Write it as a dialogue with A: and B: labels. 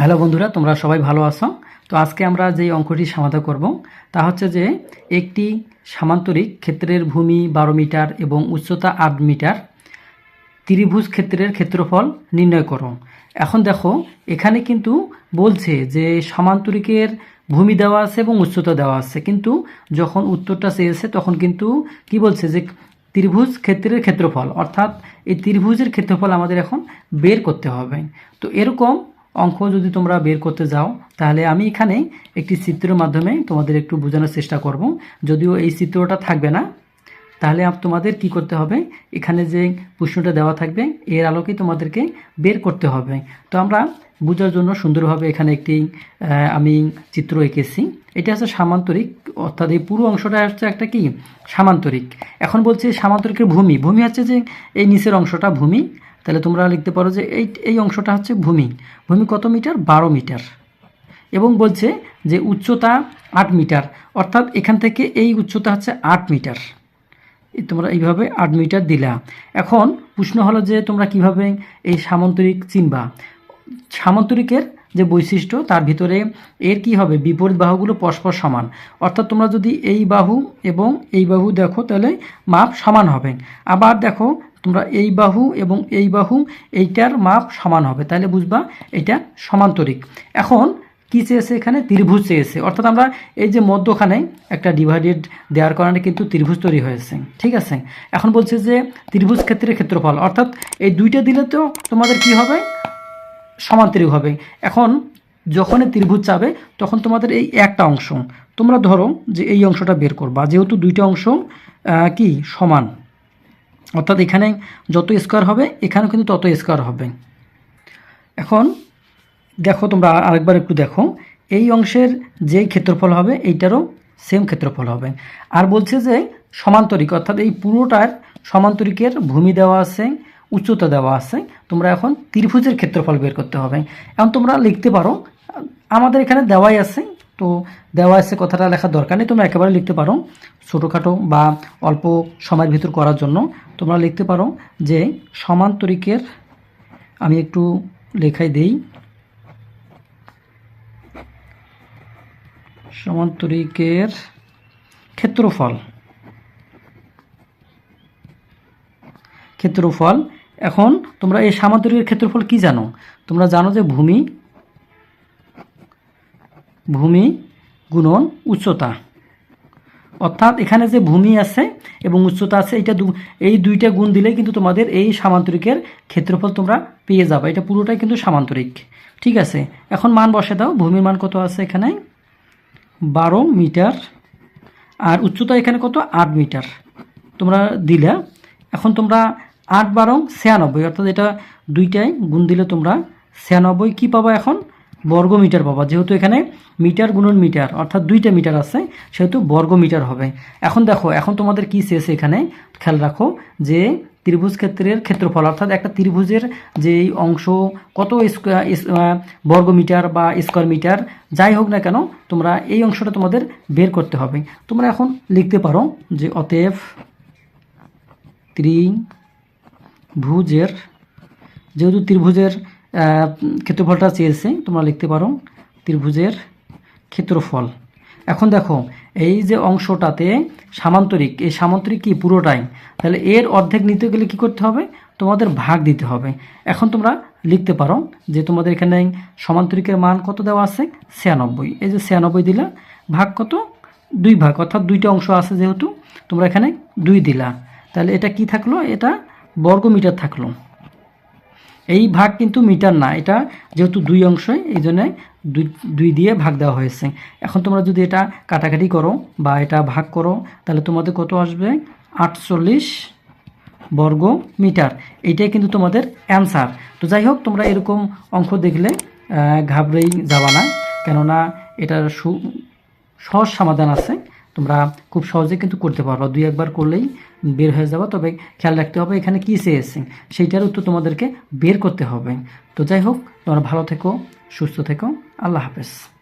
A: Hello বন্ধুরা, তোমরা সবাই ভালো আছো? তো আজকে আমরা যেই অঙ্কটি সমাধান করব, তা হচ্ছে যে একটি সামান্তরিক ক্ষেত্রের ভূমি বারো মিটার এবং উচ্চতা আট মিটার ত্রিভুজ ক্ষেত্রের ক্ষেত্রফল নির্ণয় করো। এখন দেখো, এখানে কিন্তু বলছে যে সমান্তরিকের ভূমি দেওয়া আছে এবং উচ্চতা দেওয়া আছে, কিন্তু যখন উত্তরটা চেয়েছে তখন কিন্তু কি বলছে যে ত্রিভুজ ক্ষেত্রের ক্ষেত্রফল, অর্থাৎ এই ত্রিভুজের ক্ষেত্রফল আমাদের এখন বের করতে হবে। তো এরকম অঙ্ক যদি তোমরা বের করতে যাও, তাহলে আমি এখানে একটি চিত্রের মাধ্যমে তোমাদের একটু বোঝানোর চেষ্টা করব। যদিও এই চিত্রটা থাকবে না, তাহলে তোমাদের কি করতে হবে? এখানে যে প্রশ্নটা দেওয়া থাকবে, এর আলোকে তোমাদেরকে বের করতে হবে। তো আমরা বোঝার জন্য সুন্দরভাবে এখানে একটি আমি চিত্র এঁকেছি। এটা হচ্ছে সামান্তরিক, অর্থাৎ এই পুরো অংশটা হচ্ছে একটা কি? সামান্তরিক। এখন বলছে সামান্তরিকের ভূমি। ভূমি হচ্ছে যে এই নিচের অংশটা ভূমি। তাহলে তোমরা লিখতে পারো যে এই এই অংশটা হচ্ছে ভূমি। ভূমি কত মিটার? বারো মিটার। এবং বলছে যে উচ্চতা আট মিটার। অর্থাৎ এখান থেকে এই উচ্চতা হচ্ছে আট মিটার। তোমরা এইভাবে আট মিটার দিলা। এখন প্রশ্ন হলো যে তোমরা কীভাবে এই সামান্তরিক চিনবা? সামান্তরিকের যে বৈশিষ্ট্য, তার ভিতরে এর কি হবে? বিপরীত বাহুগুলো পরস্পর সমান। অর্থাৎ তোমরা যদি এই বাহু এবং এই বাহু দেখো, তাহলে মাপ সমান হবে। আবার দেখো তোমরা এই বাহু এবং এই বাহু, এইটার মাপ সমান হবে। তাহলে বুঝবা, এটা সমান্তরিক। এখন, কি চেয়েছে এখানে? ত্রিভুজ চেয়েছে। অর্থাৎ আমরা এই যে মধ্যখানে একটা ডিভাইডেড দেওয়ার কারণে কিন্তু ত্রিভুজ তৈরি হয়েছে। ঠিক আছে? এখন বলছে যে ত্রিভুজ ক্ষেত্রের ক্ষেত্রফল। অর্থাৎ এই দুইটা দিলে তো তোমাদের কি হবে? সমান্তরিক হবে। এখন, যখনই ত্রিভুজ চাবে, তখন তোমাদের এই একটা অংশ। তোমরা ধরো যে এই অংশটা বের করবা। যেহেতু দুইটা অংশ কি? সমান। অর্থাৎ এখানে যত স্কোয়ার হবে, এখানেও কিন্তু তত স্কোয়ার হবে। এখন দেখো তোমরা আরেকবার একটু দেখো। এই অংশের যে ক্ষেত্রফল হবে, এইটারও সেম ক্ষেত্রফল হবে। আর বলছে যে সমান্তরিক, অর্থাৎ এই পুরোটার সমান্তরিকের ভূমি দেওয়া আছে, উচ্চতা দেওয়া আছে। তোমরা এখন ত্রিভুজের ক্ষেত্রফল বের করতে হবে। এখন তোমরা লিখতে পারো, আমাদের এখানে দেওয়াই আছে তো দেওয়া আছে কথাটা, লেখার দরকার নেই, তোমরা একেবারে লিখতে পারো ছোটোখাটো বা অল্প সময়ের ভিতর করার জন্য। তোমরা লিখতে পারো যে সমান্তরিকের, আমি একটু লেখাই দেই, সমান্তরিকের ক্ষেত্রফল। ক্ষেত্রফল, এখন তোমরা এই সামান্তরিকের ক্ষেত্রফল কি জানো? তোমরা জানো যে ভূমি ভূমি গুণন উচ্চতা। অর্থাৎ এখানে যে ভূমি আছে এবং উচ্চতা আছে এটা এই দুইটা গুণ দিলে কিন্তু তোমাদের এই সামান্তরিকের ক্ষেত্রফল তোমরা পেয়ে যাবে। এটা পুরোটাই কিন্তু সামান্তরিক। ঠিক আছে? এখন মান বসে দাও। ভূমির মান কত আছে এখানে? বারো মিটার। আর উচ্চতা এখানে কত? আট মিটার। তোমরা দিলে। এখন তোমরা আট বারো ছিয়ানব্বই, অর্থাৎ এটা দুইটাই গুণ দিলে তোমরা ছিয়ানব্বই। কী পাবা এখন? বর্গ মিটার পাবা। যেহেতু এখানে মিটার গুণন মিটার, অর্থাৎ দুইটা মিটার আছে, সেহেতু বর্গ মিটার হবে। এখন দেখো, এখন তোমাদের কি শেষ এখানে? খেয়াল রাখো যে ত্রিভুজ ক্ষেত্রের ক্ষেত্রফল, অর্থাৎ একটা ত্রিভুজের যে অংশ, কত বর্গ মিটার বা স্কোয়ার মিটার, যাই হোক না কেন, তোমরা এই অংশটা তোমাদের বের করতে হবে। তোমরা এখন লিখতে পারো যে অতএব ত্রিভুজের, যেহেতু ত্রিভুজের ক্ষেত্রফলটা চেয়েছে, তোমরা লিখতে পারো, ত্রিভুজের ক্ষেত্রফল। এখন দেখো, এই যে অংশটাতে সামান্তরিক, এই সামান্তরিক কি পুরোটাই তাহলে এর অর্ধেক নিতে গেলে কি করতে হবে? তোমাদের ভাগ দিতে হবে। এখন তোমরা লিখতে পারো যে তোমাদের এখানে সমান্তরিকের মান কত দেওয়া আছে? ছিয়ানব্বই। এই যে ছিয়ানব্বই দিলা, ভাগ কত? দুই ভাগ, অর্থাৎ দুইটা অংশ আছে যেহেতু, তোমরা এখানে দুই দিলা। তাহলে এটা কি থাকল? এটা বর্গ মিটার থাকল। এই ভাগ কিন্তু মিটার না, এটা যেহেতু দুই অংশই, এই জন্য দুই দুই দিয়ে ভাগ দেওয়া হয়েছে। এখন তোমরা যদি এটা কাটাকাটি করো বা এটা ভাগ করো, তাহলে তোমাদের কত আসবে? আটচল্লিশ বর্গ মিটার। এইটাই কিন্তু তোমাদের অ্যান্সার। তো যাই হোক, তোমরা এরকম অঙ্ক দেখলে ঘাবড়েই যাবা না। কেননা এটার সু, সহজ সমাধান আছে। তোমরা খুব সহজে কিন্তু করতে পারো দুই একবার করলেই বের হয়ে যাব তবে খেয়াল রাখতে হবে এখানে কী চেয়েছে সেইটার উত্তর তোমাদেরকে বের করতে হবে। তো যাই হোক, তোমরা ভালো থেকো, সুস্থ থেকো, আল্লাহ হাফেজ।